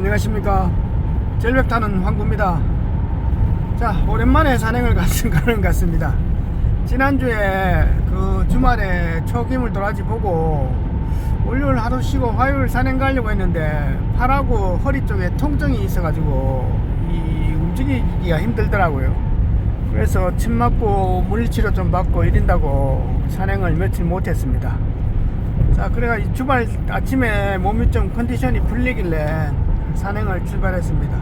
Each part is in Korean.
안녕하십니까. 절벽 타는 황구입니다. 자 오랜만에 산행을 가는 것 같습니다. 지난주에 그 주말에 초기물 도라지 보고 월요일 하루 쉬고 화요일 산행 가려고 했는데 팔하고 허리 쪽에 통증이 있어 가지고 이 움직이기가 힘들더라고요. 그래서 침 맞고 물리치료 좀 받고 이린다고 산행을 며칠 못했습니다. 자 그래가 이 주말 아침에 몸이 좀 컨디션이 풀리길래 산행을 출발했습니다.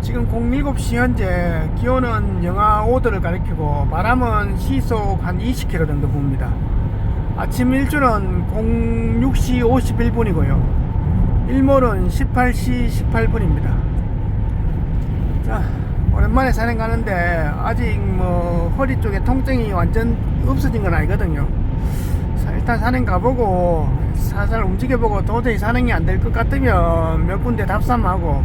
지금 07시 현재 기온은 영하 5도를 가리키고 바람은 시속 한 20km 정도 붑니다. 아침 일주는 06시 51분이고요. 일몰은 18시 18분입니다. 자 오랜만에 산행 가는데 아직 뭐 허리 쪽에 통증이 완전 없어진 건 아니거든요. 자, 일단 산행 가보고 살살 움직여보고 도저히 산행이 안 될 것 같으면 몇 군데 답sam하고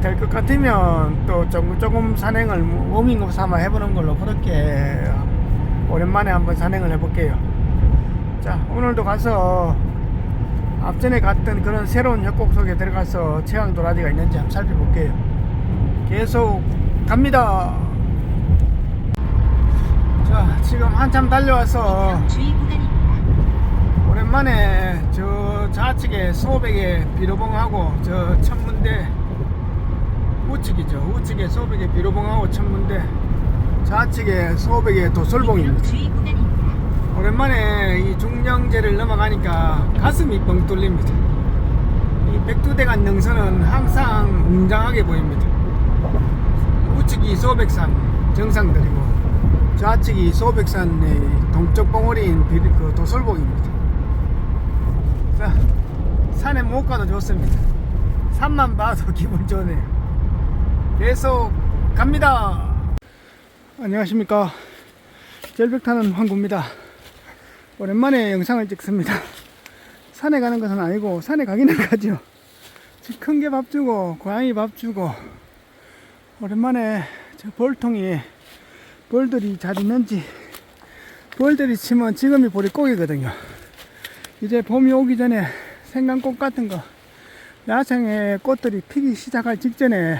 될 것 같으면 또 조금 조금 산행을 워밍업 삼아 해보는 걸로 그렇게 오랜만에 한번 산행을 해볼게요 자 오늘도 가서 앞전에 갔던 그런 새로운 협곡 속에 들어가서 체황 도라지가 있는지 한번 살펴볼게요 계속 갑니다 자 지금 한참 달려와서. 오랜만에 저 좌측에 소백에 비로봉하고 저 천문대 우측이죠. 우측에 소백에 비로봉하고 천문대 좌측에 소백에 도솔봉입니다. 오랜만에 이 중령제를 넘어가니까 가슴이 뻥 뚫립니다. 이 백두대간 능선은 항상 웅장하게 보입니다. 우측이 소백산 정상들이고 좌측이 소백산의 동쪽 봉우리인 비- 그 도솔봉입니다 자, 산에 못 가도 좋습니다. 산만 봐도 기분 좋네요. 계속 갑니다. 안녕하십니까. 절벽 타는 황구입니다. 오랜만에 영상을 찍습니다. 산에 가는 것은 아니고, 산에 가기는 가죠. 큰 게 밥 주고, 고양이 밥 주고, 오랜만에 저 벌통이 벌들이 잘 있는지, 벌들이 치면 지금이 보리 꼭이거든요. 이제 봄이 오기 전에 생강꽃 같은 거 야생의 꽃들이 피기 시작할 직전에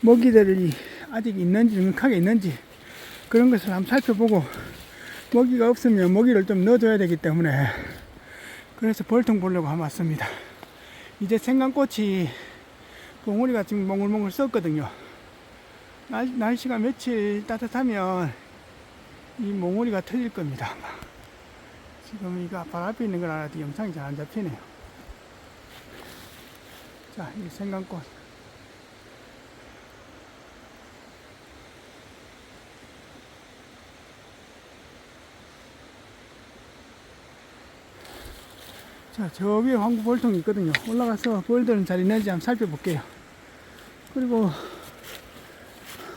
먹이들이 아직 있는지 넉넉하게 있는지 그런 것을 한번 살펴보고 먹이가 없으면 먹이를 좀 넣어줘야 되기 때문에 그래서 벌통 보려고 한번 왔습니다 이제 생강꽃이 봉우리가 지금 몽글몽글 썼거든요 날, 날씨가 며칠 따뜻하면 이 몽우리가 터질 겁니다. 지금 이거 바로 앞에 있는 걸 알아도 영상이 잘 안 잡히네요. 자, 이 생강꽃. 자, 저 위에 황구 벌통이 있거든요. 올라가서 벌들은 잘 있는지 한번 살펴볼게요. 그리고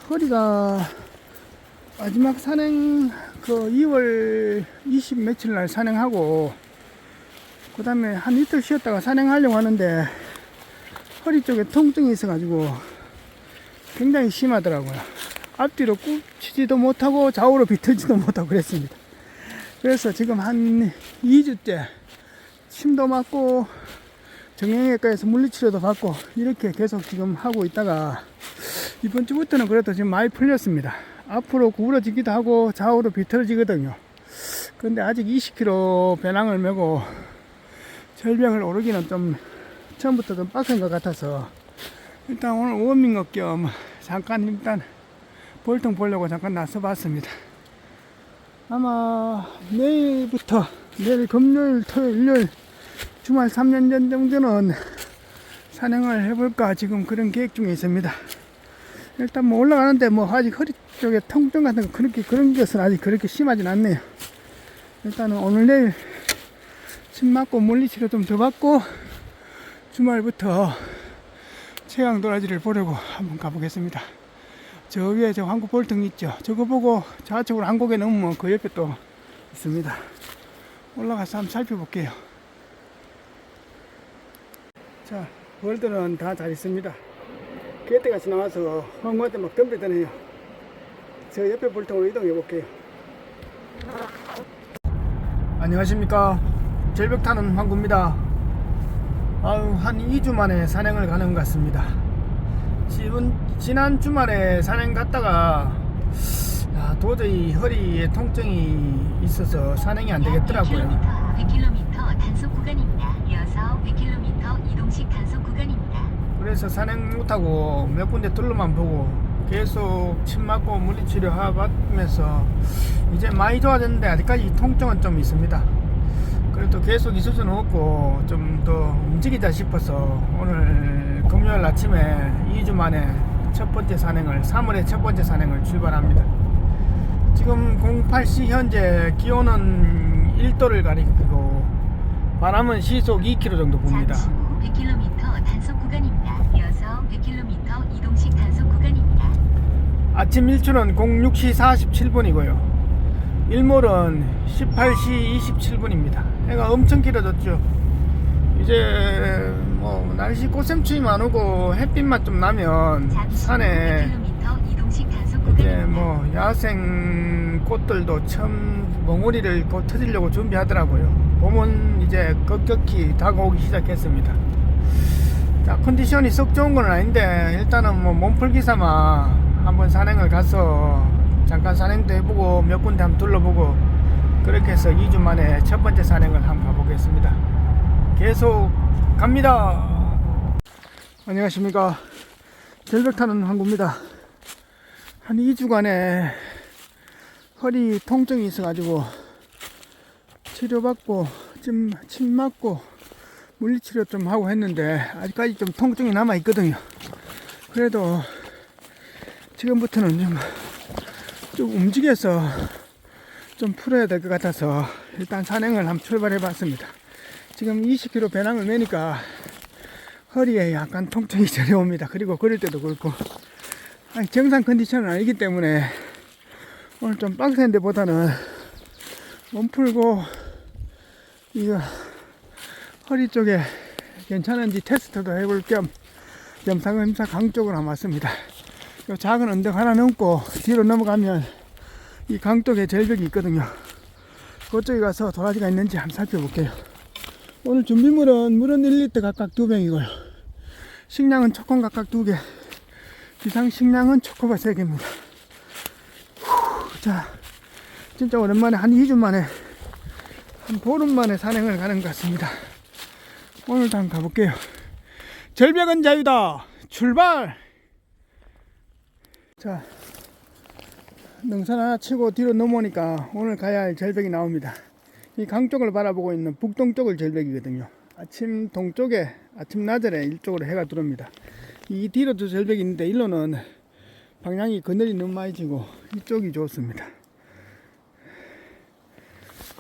허리가 마지막 산행 그 2월 20 며칠 날 산행하고 그 다음에 한 이틀 쉬었다가 산행하려고 하는데 허리 쪽에 통증이 있어가지고 굉장히 심하더라고요. 앞뒤로 꾹 치지도 못하고 좌우로 비틀지도 못하고 그랬습니다. 그래서 지금 한 2주째 침도 맞고 정형외과에서 물리치료도 받고 이렇게 계속 지금 하고 있다가 이번 주부터는 그래도 지금 많이 풀렸습니다. 앞으로 구부러지기도 하고 좌우로 비틀어지거든요. 근데 아직 20km 배낭을 메고 절벽을 오르기는 좀 처음부터 좀 빡센 것 같아서 일단 오늘 워밍업 겸 잠깐 일단 볼통 보려고 잠깐 나서 봤습니다. 아마 내일부터 내일 금요일, 토요일, 일요일 주말 3년 전 정도는 산행을 해볼까 지금 그런 계획 중에 있습니다. 일단 뭐 올라가는데 뭐 아직 허리 쪽에 통증 같은 거 그렇게 그런 것은 아직 그렇게 심하진 않네요. 일단은 오늘 내일 침 맞고 물리치료 좀 더 받고 주말부터 체강 도라지를 보려고 한번 가보겠습니다. 저 위에 저 한국 볼등 있죠. 저거 보고 좌측으로 한국에 넘으면 그 옆에 또 있습니다. 올라가서 한번 살펴볼게요. 자, 벌들은 다 잘 있습니다. 개떼같이 나와서 황구한테 막 덤비더네요. 저 옆에 볼통으로 이동해 볼게요. 안녕하십니까. 절벽 타는 황구입니다. 아유, 한 2주 만에 산행을 가는 것 같습니다. 지금 지난 주말에 산행 갔다가 야, 도저히 허리에 통증이 있어서 산행이 안 되겠더라고요. 100km 단속 구간입니다. 이어서 100km 이동식 단속. 그래서 산행 못하고 몇 군데 둘러만 보고 계속 침 맞고 물리치료 하면서 이제 많이 좋아졌는데 아직까지 통증은 좀 있습니다. 그래도 계속 있을 수는 없고 좀 더 움직이자 싶어서 오늘 금요일 아침에 2주 만에 첫 번째 산행을 3월의 첫 번째 산행을 출발합니다. 지금 08시 현재 기온은 1도를 가리키고 바람은 시속 2km 정도 후 100km 단속 구간입니다. 이어서 100km 이동식 단속 구간입니다. 아침 일출은 06시 47분이고요. 일몰은 18시 27분입니다. 해가 엄청 길어졌죠. 이제 뭐 날씨 꽃샘추위만 오고 햇빛만 좀 나면 산에 100km 이동식 단속 이제. 뭐 야생 꽃들도 처음 몽우리를 곧 터지려고 준비하더라고요. 봄은 이제 급격히 다가오기 시작했습니다. 자, 컨디션이 썩 좋은 건 아닌데 일단은 뭐 몸풀기 삼아 한번 산행을 가서 잠깐 산행도 해보고 몇 군데 한번 둘러보고 그렇게 해서 2주 만에 첫 번째 산행을 한번 가보겠습니다. 계속 갑니다. 안녕하십니까. 절벽 타는 항구입니다. 한 2주간에 허리 통증이 있어가지고 치료받고 침, 침 맞고 물리치료 좀 하고 했는데 아직까지 좀 통증이 남아 있거든요. 그래도 지금부터는 좀, 좀 움직여서 좀 풀어야 될 것 같아서 일단 산행을 한번 출발해 봤습니다. 지금 20km 배낭을 메니까 허리에 약간 통증이 저려옵니다. 그리고 걸을 때도 그렇고 아니, 정상 컨디션은 아니기 때문에 오늘 좀 빡센 데보다는 몸 풀고 이거 허리 쪽에 괜찮은지 테스트도 해볼 겸 염상검사 강 쪽으로 왔습니다. 요 작은 언덕 하나 넘고 뒤로 넘어가면 이 강 쪽에 절벽이 있거든요. 그쪽에 가서 도라지가 있는지 한번 살펴볼게요. 오늘 준비물은 물은 1리터 각각 두 병이고요. 식량은 초콘 각각 두 개. 비상 식량은 초코바 세 개입니다. 후, 자, 진짜 오랜만에 한 2주 만에 한 보름 만에 산행을 가는 것 같습니다. 오늘도 한번 가볼게요. 절벽은 자유다. 출발! 자, 능선 하나 치고 뒤로 넘어오니까 오늘 가야 할 절벽이 나옵니다. 이 강 쪽을 바라보고 있는 북동쪽을 절벽이거든요. 아침 동쪽에 아침 나절에 이쪽으로 해가 들어옵니다. 이 뒤로도 절벽이 있는데 일로는 방향이 그늘이 너무 많이 지고 이쪽이 좋습니다.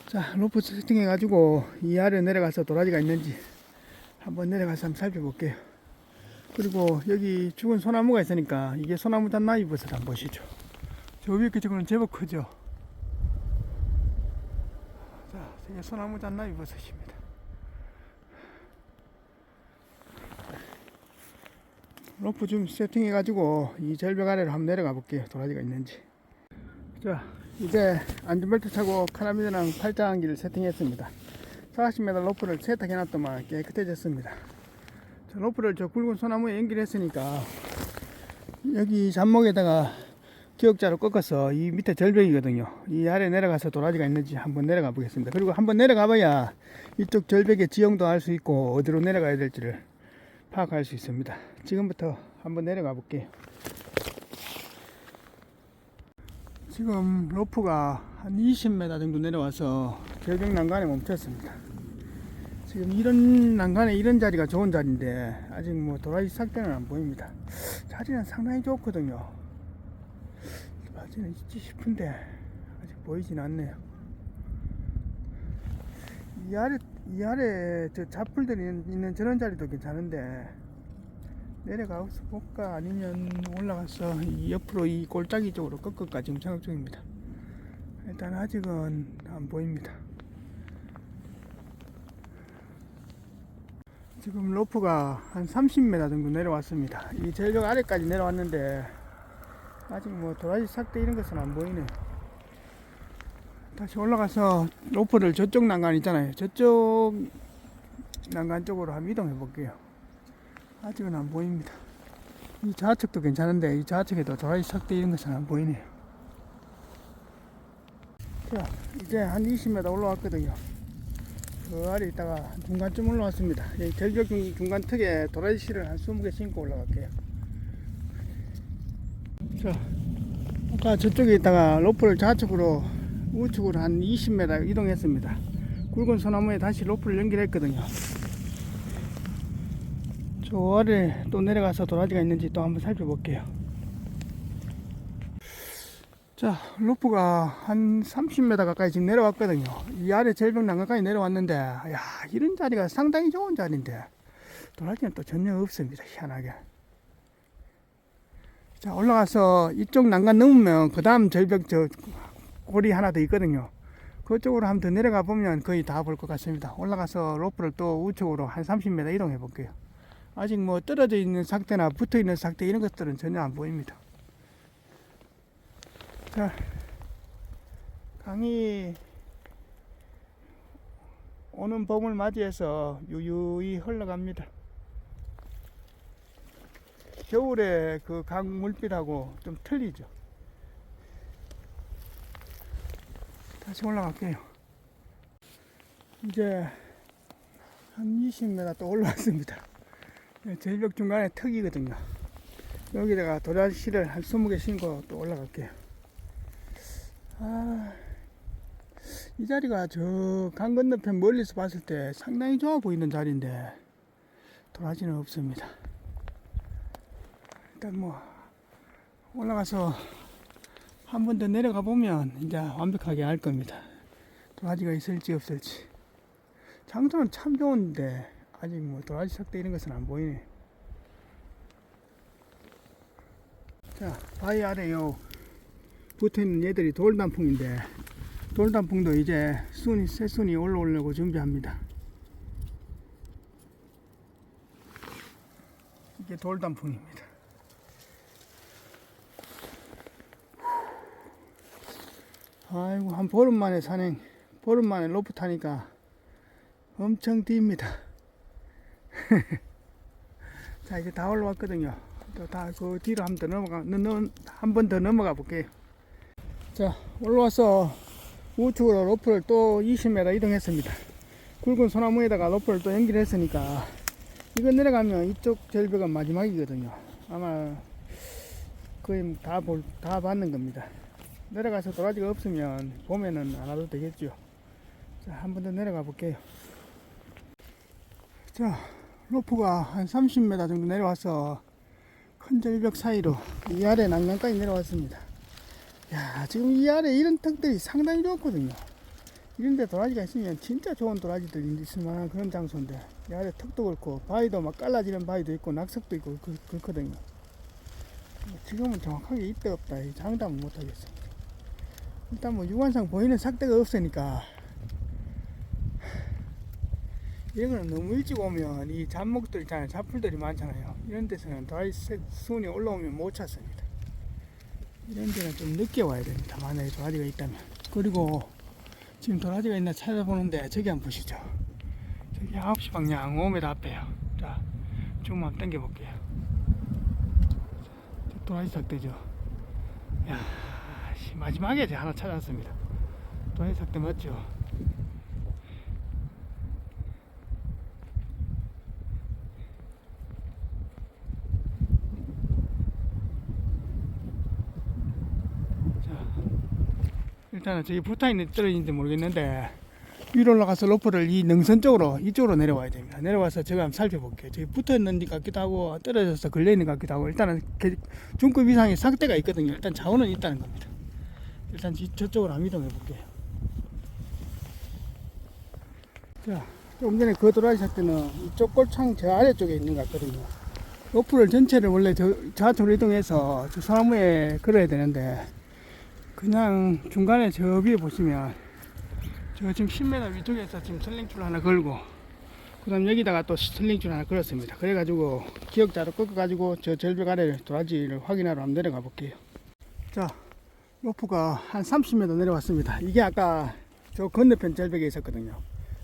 자 로프 세팅해 가지고 이 아래 내려가서 도라지가 있는지 한번 내려가서 한번 살펴볼게요. 그리고 여기 죽은 소나무가 있으니까 이게 소나무 단나이버섯 한번 보시죠. 저 위에 그 친구는 제법 크죠. 자, 이게 소나무 단나이버섯입니다. 로프 좀 세팅해 가지고 이 절벽 아래로 한번 내려가 볼게요 도라지가 있는지 자 이제 안전벨트 차고 카라비드랑 팔짱기를 세팅했습니다 40m 로프를 세탁해 놨더만 깨끗해졌습니다 자, 로프를 저 굵은 소나무에 연결했으니까 여기 잡목에다가 기역자로 꺾어서 이 밑에 절벽이거든요 이 아래 내려가서 도라지가 있는지 한번 내려가 보겠습니다 그리고 한번 내려가 봐야 이쪽 절벽의 지형도 알 수 있고 어디로 내려가야 될지를 파악할 수 있습니다. 지금부터 한번 내려가 볼게요. 지금 로프가 한 20m 정도 내려와서 절벽 난간에 멈췄습니다. 지금 이런 난간에 이런 자리가 좋은 자리인데 아직 뭐 도라지 삭대는 안 보입니다. 자리는 상당히 좋거든요. 도라지는 있지 싶은데 아직 보이진 않네요. 이 아래 이 아래 저 잡풀들이 있는 저런 자리도 괜찮은데 내려가서 볼까 아니면 올라가서 이 옆으로 이 골짜기 쪽으로 꺾을까 지금 생각 중입니다. 일단 아직은 안 보입니다. 지금 로프가 한 30m 정도 내려왔습니다. 이 절벽 아래까지 내려왔는데 아직 뭐 도라지 삭대 이런 것은 안 보이네요. 다시 올라가서 로프를 저쪽 난간 있잖아요. 저쪽 난간 쪽으로 한번 이동해 볼게요. 아직은 안 보입니다. 이 좌측도 괜찮은데 이 좌측에도 도라지 삭대 이런 것은 안 보이네요. 자, 이제 한 20m 올라왔거든요. 그 아래 있다가 중간쯤 올라왔습니다. 이 절벽 중, 중간 턱에 도라지 씨를 한 20개 신고 올라갈게요. 자, 아까 저쪽에 있다가 로프를 좌측으로 우측으로 한 20m 이동했습니다. 굵은 소나무에 다시 로프를 연결했거든요. 저 아래 또 내려가서 도라지가 있는지 또 한번 살펴볼게요. 자, 로프가 한 30m 가까이 지금 내려왔거든요. 이 아래 절벽 난간까지 내려왔는데, 야, 이런 자리가 상당히 좋은 자리인데, 도라지는 또 전혀 없습니다. 희한하게. 자, 올라가서 이쪽 난간 넘으면, 그 다음 절벽 저 골이 하나 더 있거든요. 그쪽으로 한 번 더 내려가 보면 거의 다 볼 것 같습니다. 올라가서 로프를 또 우측으로 한 30m 이동해 볼게요. 아직 뭐 떨어져 있는 삭대나 붙어 있는 삭대 이런 것들은 전혀 안 보입니다. 자, 강이 오는 봄을 맞이해서 유유히 흘러갑니다. 겨울에 그 강 물빛하고 좀 틀리죠. 다시 올라갈게요. 이제 한 20m 또 올라왔습니다. 절벽 중간에 턱이거든요. 여기다가 도라지씨를 한 20개 신고 또 올라갈게요. 아, 이 자리가 저 강 건너편 멀리서 봤을 때 상당히 좋아 보이는 자리인데 도라지는 없습니다. 일단 뭐 올라가서 한 번 더 내려가 보면 이제 완벽하게 알 겁니다. 도라지가 있을지 없을지. 장소는 참 좋은데 아직 뭐 도라지 삭대 이런 것은 안 보이네. 자, 바위 아래요. 붙어 있는 얘들이 돌단풍인데 돌단풍도 이제 순이 새 순이 올라오려고 준비합니다. 이게 돌단풍입니다. 아이고 한 보름 만에 산행 보름 만에 로프 타니까 엄청 뜁니다 자 이제 다 올라왔거든요. 또다그 뒤로 한 번 더 넘어가 한 번 더 넘어가 볼게요. 자 올라와서 우측으로 로프를 또 20m 이동했습니다. 굵은 소나무에다가 로프를 또 연결했으니까 이거 내려가면 이쪽 절벽은 마지막이거든요. 아마 거의 다 볼, 다 받는 겁니다. 내려가서 도라지가 없으면 봄에는 안 와도 되겠죠. 자, 한 번 더 내려가 볼게요. 자, 로프가 한 30m 정도 내려와서 큰 절벽 사이로 이 아래 난간까지 내려왔습니다. 야, 지금 이 아래 이런 턱들이 상당히 좋거든요. 이런데 도라지가 있으면 진짜 좋은 도라지들이 있을 만한 그런 장소인데 이 아래 턱도 그렇고 바위도 막 깔라지는 바위도 있고 낙석도 있고 그, 그렇거든요. 지금은 정확하게 있다 없다 이 장담은 못하겠어요. 일단 뭐 유관상 보이는 삭대가 없으니까 이거는 너무 일찍 오면 이 잡목들 있잖아요. 잡풀들이 많잖아요. 이런 데서는 도라지 순이 올라오면 못 찾습니다. 이런 데는 좀 늦게 와야 됩니다. 만약에 도라지가 있다면. 그리고 지금 도라지가 있나 찾아보는데 저기 한번 보시죠. 저기 9시 방향 5m 앞에요. 자 조금 한번 당겨 볼게요. 도라지 삭대죠. 야 씨, 마지막에 이제 하나 찾았습니다. 도라지 삭대 맞죠? 자, 일단은 저기 붙어 있는 떨어진지 모르겠는데 위로 올라가서 로프를 이 능선 쪽으로 이쪽으로 내려와야 됩니다. 내려와서 제가 한번 살펴볼게요. 저기 붙어 있는 것 같기도 하고 떨어져서 걸려 있는 것 같기도 하고 일단은 개- 중급 이상의 삭대가 있거든요. 일단 자원은 있다는 겁니다. 일단 지- 저쪽으로 한번 이동해 볼게요. 자, 조금 전에 그 도라지 삭대는 이쪽 골창 저 아래쪽에 있는 것 같거든요. 로프를 전체를 원래 저 좌측으로 이동해서 저 소나무에 걸어야 되는데 그냥 중간에 저 위에 보시면 저 지금 10m 위쪽에서 지금 슬링줄 하나 걸고 그 다음 여기다가 또 슬링줄 하나 걸었습니다. 그래가지고 기억자로 꺾어가지고 저 절벽 아래 도라지를 확인하러 한번 내려가 볼게요. 자, 로프가 한 30m 내려왔습니다. 이게 아까 저 건너편 절벽에 있었거든요.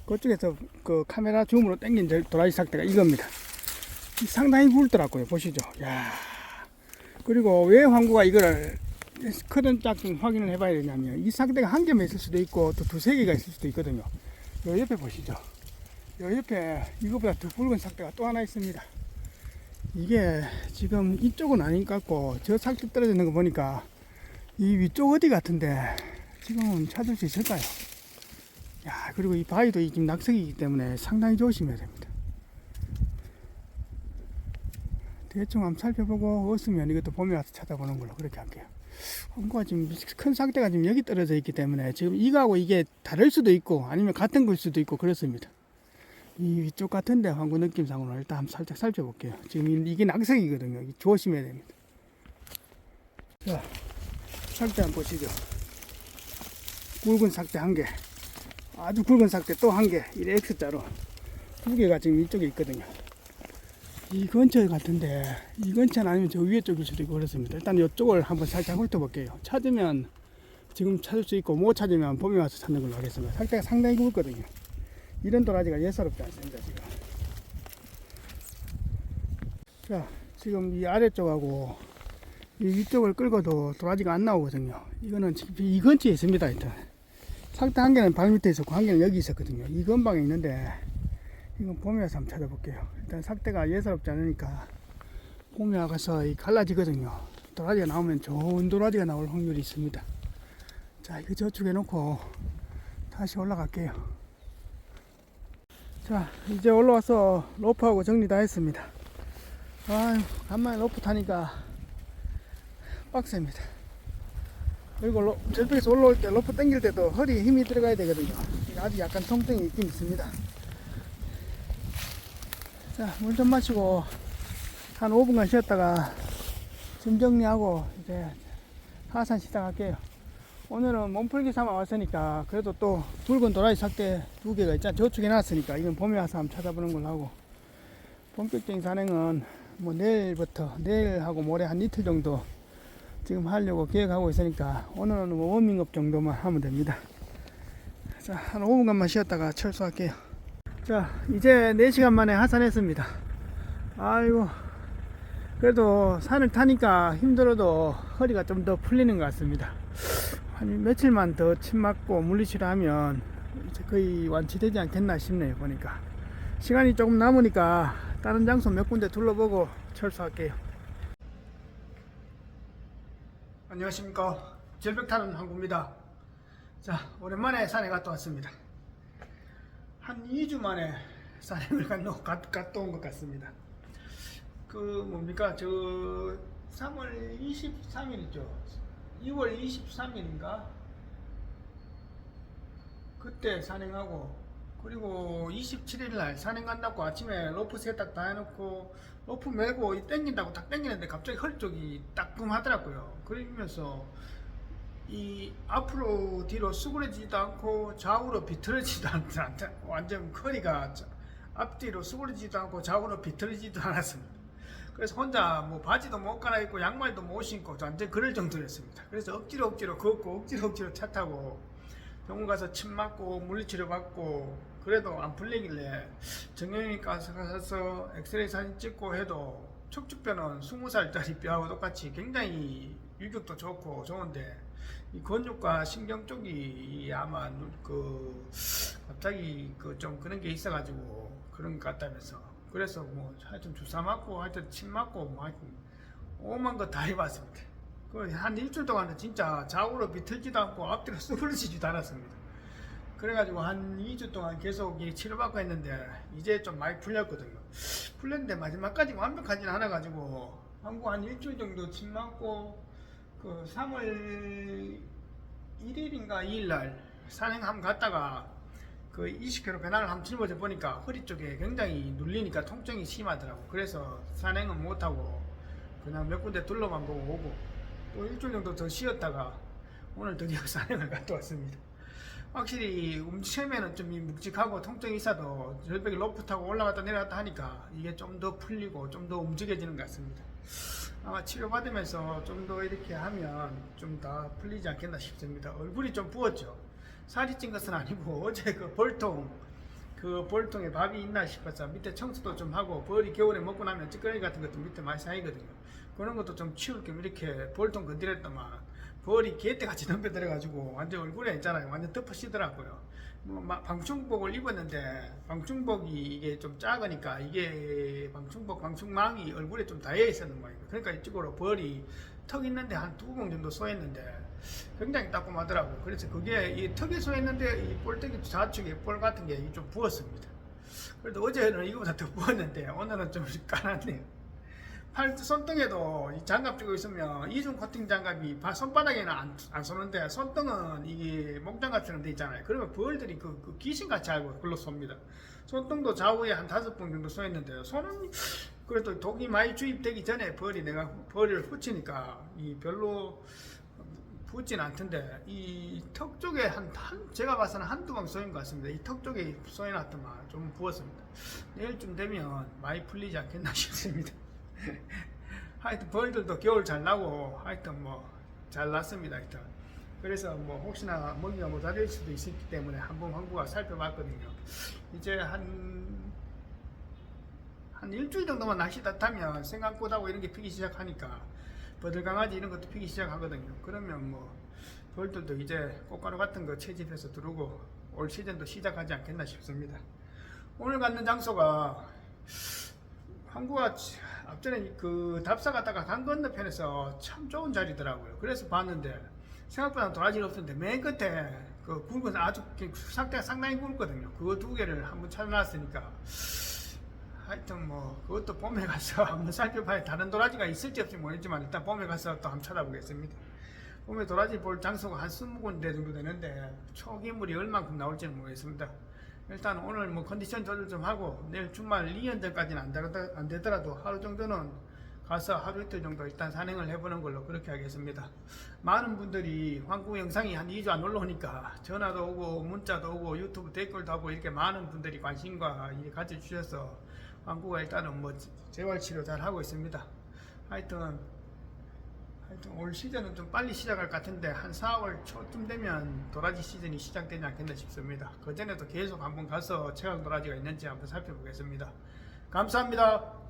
그쪽에서 그 카메라 줌으로 당긴 저 도라지 삭대가 이겁니다. 상당히 굵더라고요. 보시죠. 야 그리고 왜 황구가 이거를 크든 작든 확인을 해봐야 되냐면 이 삭대가 한 개만 있을 수도 있고 또 두세 개가 있을 수도 있거든요. 요 옆에 보시죠. 요 옆에 이거보다 더 굵은 삭대가 또 하나 있습니다. 이게 지금 이쪽은 아닌 것 같고 저 삭대 떨어져 있는 거 보니까 이 위쪽 어디 같은데 지금은 찾을 수 있을까요? 야 그리고 이 바위도 이 지금 낙석이기 때문에 상당히 조심해야 됩니다. 대충 한번 살펴보고 없으면 이것도 봄에 와서 찾아보는 걸로 그렇게 할게요. 홍구가 지금 큰 삭대가 지금 여기 떨어져 있기 때문에 지금 이거하고 이게 다를 수도 있고 아니면 같은 걸 수도 있고 그렇습니다. 이 위쪽 같은데 황구 느낌상으로 일단 한번 살짝 살펴볼게요. 지금 이- 이게 낙석이거든요. 이 조심해야 됩니다. 자, 삭대 한번 보시죠. 굵은 삭대 한 개, 아주 굵은 삭대 또한 개, 이 X자로 두 개가 지금 이쪽에 있거든요. 이 근처 같은데 이 근처는 아니면 저 위에 쪽일 수도 있고 그렇습니다. 일단 이쪽을 한번 살짝 훑어볼게요. 찾으면 지금 찾을 수 있고 못 찾으면 봄에 와서 찾는 걸로 하겠습니다. 삭대가 상당히 굵거든요. 이런 도라지가 예사롭지 않습니다 지금. 자 지금 이 아래쪽하고 이 위쪽을 끌고도 도라지가 안 나오거든요. 이거는 이 근처에 있습니다. 일단 삭대 한 개는 발 밑에 있었고 한 개는 여기 있었거든요. 이 근방에 있는데 이건 봄에 와서 한번 찾아볼게요. 일단 삭대가 예사롭지 않으니까 봄에 와서 이 갈라지거든요. 도라지가 나오면 좋은 도라지가 나올 확률이 있습니다. 자 이거 저쪽에 놓고 다시 올라갈게요. 자 이제 올라와서 로프하고 정리 다 했습니다. 아유 간만에 로프 타니까 빡셉니다. 그리고 로, 절벽에서 올라올 때 로프 당길 때도 허리에 힘이 들어가야 되거든요. 아주 약간 통증이 있긴 있습니다. 자, 물 좀 마시고 한 5분간 쉬었다가 짐 정리하고 이제 하산 시작할게요. 오늘은 몸풀기 삼아 왔으니까 그래도 또 붉은 도라지 삭대 두 개가 있잖아. 저쪽에 놨으니까 이건 봄에 와서 한번 찾아보는 걸로 하고 본격적인 산행은 뭐 내일부터 내일하고 모레 한 이틀 정도 지금 하려고 계획하고 있으니까 오늘은 뭐 워밍업 정도만 하면 됩니다. 자, 한 5분간만 쉬었다가 철수할게요. 자, 이제 4시간 만에 하산했습니다. 아이고, 그래도 산을 타니까 힘들어도 허리가 좀 더 풀리는 것 같습니다. 한 며칠만 더 침 맞고 물리치료 하면 거의 완치되지 않겠나 싶네요, 보니까. 시간이 조금 남으니까 다른 장소 몇 군데 둘러보고 철수할게요. 안녕하십니까. 절벽 타는 항구입니다. 자, 오랜만에 산에 갔다 왔습니다. 한 2주 만에 산행을 갔다 온 것 같습니다. 그 뭡니까 저 3월 23일이죠. 2월 23일인가 그때 산행하고 그리고 27일 날 산행 간다고 아침에 로프 세탁 다 해놓고 로프 메고 이 땡긴다고 딱 땡기는데 갑자기 헐 쪽이 따끔하더라고요. 그러면서 이 앞으로 뒤로 수그러지지도 않고 좌우로 비틀어지지도 않다. 완전 커리가 자- 앞뒤로 수그러지지도 않고 좌우로 비틀어지지도 않았습니다. 그래서 혼자 뭐 바지도 못 갈아입고 양말도 못 신고 완전 그럴 정도였습니다. 그래서 억지로 억지로 걷고 억지로 억지로 차 타고 병원 가서 침 맞고 물리치료 받고 그래도 안 풀리길래 정형외과 가서 엑스레이 사진 찍고 해도 척추뼈는 20살짜리 뼈하고 똑같이 굉장히 유격도 좋고 좋은데 이 근육과 신경 쪽이 아마 누- 그 갑자기 그 좀 그런 게 있어가지고 그런 것 같다면서 그래서 뭐 하여튼 주사 맞고 하여튼 침 맞고 뭐 하여튼 오만 거 다 해봤습니다. 그한 일주일 동안은 진짜 좌우로 비틀지도 않고 앞뒤로 쑥그러지지도 않았습니다. 그래가지고 한 2주 동안 계속 이 치료받고 했는데 이제 좀 많이 풀렸거든요. 풀렸는데 마지막까지 완벽하지는 않아가지고 한국 한 일주일 정도 침 맞고 그 3월 1일인가 2일 날 산행 한번 갔다가 그 20km 배낭을 한번 짊어져 보니까 허리 쪽에 굉장히 눌리니까 통증이 심하더라고. 그래서 산행은 못하고 그냥 몇 군데 둘러만 보고 오고 또 일주일 정도 더 쉬었다가 오늘 드디어 산행을 갔다 왔습니다. 확실히 움직이면은 좀 묵직하고 통증이 있어도 절벽에 로프 타고 올라갔다 내려갔다 하니까 이게 좀 더 풀리고 좀 더 움직여지는 것 같습니다. 아마 치료받으면서 좀 더 이렇게 하면 좀더 풀리지 않겠나 싶습니다. 얼굴이 좀 부었죠. 살이 찐 것은 아니고 어제 그 볼통 그 볼통에 밥이 있나 싶어서 밑에 청소도 좀 하고 벌이 겨울에 먹고 나면 찌꺼기 같은 것도 밑에 많이 쌓이거든요. 그런 것도 좀 치울 겸 이렇게 볼통 건드렸더만 벌이 개떼같이 덤벼들어가지고 완전 얼굴에 있잖아요. 완전 덮어씌더라고요. 뭐막 방충복을 입었는데 방충복이 이게 좀 작으니까 이게 방충복 방충망이 얼굴에 좀 닿여 있었는 모양이에요. 그러니까 이쪽으로 벌이 턱 있는데 한 두 공 정도 쏘였는데 굉장히 따끔하더라고요. 그래서 그게 이 턱에 쏘였는데 이 볼때기 좌측에 볼 같은 게 좀 부었습니다. 그래도 어제는 이거보다 더 부었는데 오늘은 좀 까놨네요. 팔 손등에도 이 장갑 끼고 있으면 이중 코팅 장갑이 발 손바닥에는 안, 안 쏘는데 손등은 이게 목장갑처럼 돼 있잖아요. 그러면 벌들이 그, 그 귀신같이 알고 그걸로 쏩니다. 손등도 좌우에 한 다섯 번 정도 쏘였는데 손은 그래도 독이 많이 주입되기 전에 벌이 내가 벌을 붙이니까 이 별로 붙진 않던데 이 턱 쪽에 한, 한 제가 봐서는 한두 방 쏘인 것 같습니다. 이 턱 쪽에 쏘여놨더만 좀 부었습니다. 내일쯤 되면 많이 풀리지 않겠나 싶습니다. 하여튼 벌들도 겨울 잘 나고 하여튼 뭐 잘 났습니다. 하여튼 그래서 뭐 혹시나 먹이가 모자랄 수도 있기 때문에 한번 황구가 살펴봤거든요. 이제 한 한 일주일 정도만 날씨 따뜻하면 생강꽃하고 이런 게 피기 시작하니까 버들 강아지 이런 것도 피기 시작하거든요. 그러면 뭐 벌들도 이제 꽃가루 같은 거 채집해서 들어오고 올 시즌도 시작하지 않겠나 싶습니다. 오늘 갔는 장소가 한국가 앞전에 그 답사 갔다가 강 건너편에서 참 좋은 자리더라고요. 그래서 봤는데 생각보다 도라지가 없었는데 맨 끝에 그 굵은 아주 상태가 상당히 굵거든요. 그거 두 개를 한번 찾아놨으니까 하여튼 뭐 그것도 봄에 가서 한번 살펴봐야 다른 도라지가 있을지 없을지 모르겠지만 일단 봄에 가서 또 한번 찾아보겠습니다. 봄에 도라지 볼 장소가 한 20군데 정도 되는데 초기물이 얼만큼 나올지는 모르겠습니다. 일단 오늘 뭐 컨디션 조절 좀 하고 내일 주말 리엔들까지는 안, 되더라- 안 되더라도 하루 정도는 가서 하루 이틀 정도 일단 산행을 해보는 걸로 그렇게 하겠습니다. 많은 분들이 황구 영상이 한 2주 안 올라오니까 전화도 오고 문자도 오고 유튜브 댓글도 하고 이렇게 많은 분들이 관심과 이 가져주셔서 황구가 일단은 뭐 재활치료 잘 하고 있습니다. 하여튼 하여튼 올 시즌은 좀 빨리 시작할 것 같은데 한 4월 초쯤 되면 도라지 시즌이 시작되지 않겠나 싶습니다. 그 전에도 계속 한번 가서 체감 도라지가 있는지 한번 살펴보겠습니다. 감사합니다.